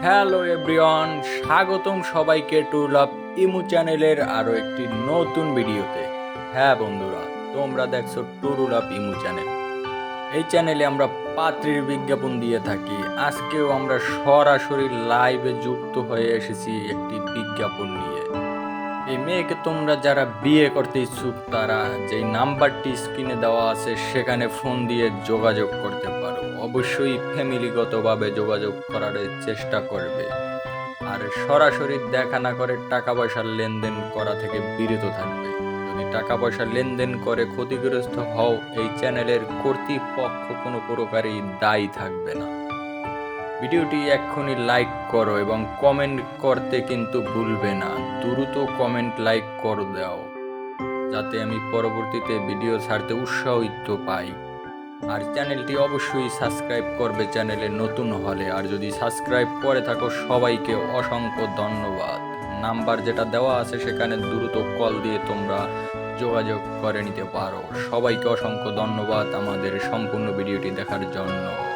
Hello everyone স্বাগতম সবাইকে two লাভ ইমু চ্যানেলের আরও একটি নতুন ভিডিওতে। হ্যাঁ বন্ধুরা, তোমরা দেখছ টুরু লাভ ইমু চ্যানেল। এই চ্যানেলে আমরা পাত্রীর বিজ্ঞাপন দিয়ে থাকি। আজকেও আমরা সরাসরি লাইভে যুক্ত হয়ে এসেছি একটি বিজ্ঞাপন নিয়ে। এই মেয়েকে তোমরা যারা বিয়ে করতে ইচ্ছুক, তারা যেই নাম্বারটি স্ক্রিনে দেওয়া আছে, সেখানে ফোন দিয়ে যোগাযোগ করতে পারো অবশ্যই ফ্যামিলিগতভাবে যোগাযোগ করার চেষ্টা করবে। আর সরাসরি দেখা না করে টাকা পয়সার লেনদেন করা থেকে বিরত থাকবে। যদি টাকা পয়সা লেনদেন করে ক্ষতিগ্রস্ত হও, এই চ্যানেলের কর্তৃপক্ষ কোনো প্রকারই দায়ী থাকবে না। ভিডিওটি এক্ষুনি লাইক করো এবং কমেন্ট করতে কিন্তু ভুলবে না। দ্রুত কমেন্ট লাইক করে দাও, যাতে আমি পরবর্তীতে ভিডিও ছাড়তে উৎসাহিত পাই। আর চ্যানেলটি অবশ্যই সাবস্ক্রাইব করবে চ্যানেলে নতুন হলে। আর যদি সাবস্ক্রাইব করে থাকো, সবাইকে অসংখ্য ধন্যবাদ। নাম্বার যেটা দেওয়া আছে, সেখানে দ্রুত কল দিয়ে তোমরা যোগাযোগ করে নিতে পারো। সবাইকে অসংখ্য ধন্যবাদ আমাদের সম্পূর্ণ ভিডিওটি দেখার জন্য।